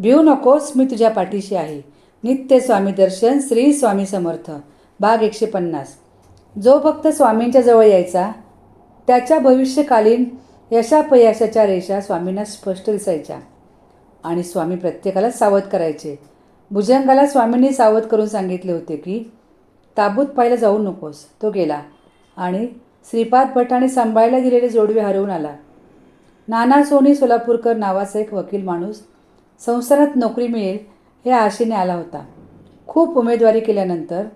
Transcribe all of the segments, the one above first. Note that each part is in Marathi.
भिऊ नकोस मी तुझ्या पाठीशी आहे. नित्य स्वामी दर्शन श्री स्वामी समर्थ. बाग एकशे पन्नास. जो भक्त स्वामींच्या जवळ यायचा त्याच्या भविष्यकालीन यशापयशाच्या रेषा स्वामींना स्पष्ट दिसायच्या. आणि स्वामी प्रत्येकाला सावध करायचे. भुजंगाला स्वामींनी सावध करून सांगितले होते की ताबूत पाहायला जाऊ नकोस. तो गेला आणि श्रीपाद भटाने सांभाळायला दिलेले जोडवे हरवून आला. नाना सोनी सोलापूरकर नावाचा एक वकील माणूस संसारात नोकरी मिळेल या आशेने आला होता. खूप उमेदवारी केल्यानंतर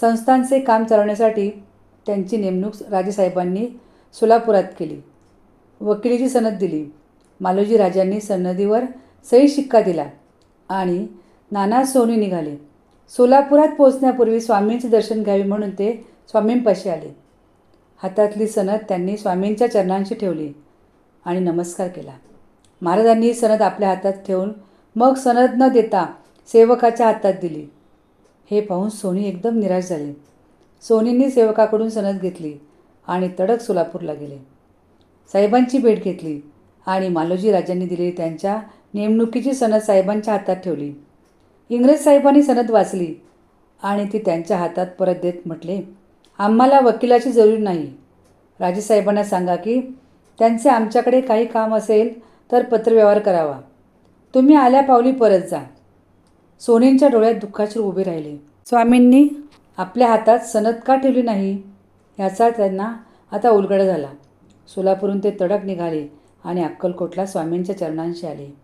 संस्थांचे काम चालवण्यासाठी त्यांची नेमणूक राजेसाहेबांनी सोलापुरात केली. वकिलीची सनद दिली. मालोजी राजांनी सनदीवर सही शिक्का दिला आणि नाना सोनी निघाले. सोलापुरात पोहोचण्यापूर्वी स्वामींचे दर्शन घ्यावे म्हणून ते स्वामींपाशी आले. हातातली सनद त्यांनी स्वामींच्या चरणांशी ठेवली आणि नमस्कार केला. महाराजांनी सनद आपल्या हातात ठेवून मग सनद न देता सेवकाच्या हातात दिली. हे पाहून सोनी एकदम निराश झाली. सोनींनी सेवकाकडून सनद घेतली आणि तडक सोलापूरला गेले. साहेबांची भेट घेतली आणि मालोजी राजांनी दिलेली त्यांच्या नेमणुकीची सनद साहेबांच्या हातात ठेवली. इंग्रज साहेबांनी सनद वाचली आणि ती त्यांच्या हातात परत देत म्हटले आम्हाला वकिलाची जरूर नाही. राजेसाहेबांना सांगा की त्यांचे आमच्याकडे काही काम असेल तर पत्रव्यवहार करावा. तुम्ही आल्या पावली परत जा. सोनींच्या डोळ्यात दुःखाचे उभे राहिले. स्वामींनी आपल्या हातात सनद का ठेवली नाही? याचा त्यांना आता उलगडा झाला. सोलापूरून ते तडक निघाले आणि अक्कलकोटला स्वामींच्या चरणांशी आले.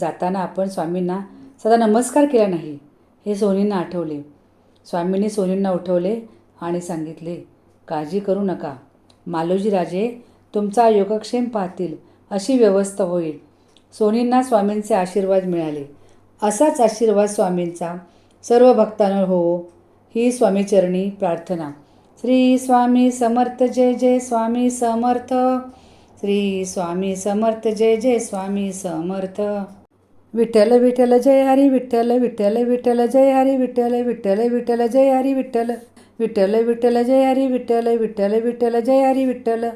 जाताना आपण स्वामींना सदा नमस्कार केला नाही हे सोनींना आठवले. स्वामींनी सोनींना उठवले आणि सांगितले काळजी करू नका. मालोजी राजे तुमचा योगक्षेम पाहतील अशी व्यवस्था होईल. सोनींना स्वामींचे आशीर्वाद मिळाले. असाच आशीर्वाद स्वामींचा सर्व भक्तांवर हो ही स्वामीचरणी प्रार्थना. श्री स्वामी समर्थ जय जय स्वामी समर्थ. श्री स्वामी समर्थ जय जय स्वामी समर्थ. विठ्ठल विठ्ठल जय हरी विठ्ठल विठ्ठल विठ्ठल जय हरी विठ्ठल विठ्ठल विठ्ठल जय हरी विठ्ठल. विठ्ठल विठ्ठल जय हरी विठ्ठल विठ्ठल विठ्ठल जय हरी विठ्ठल.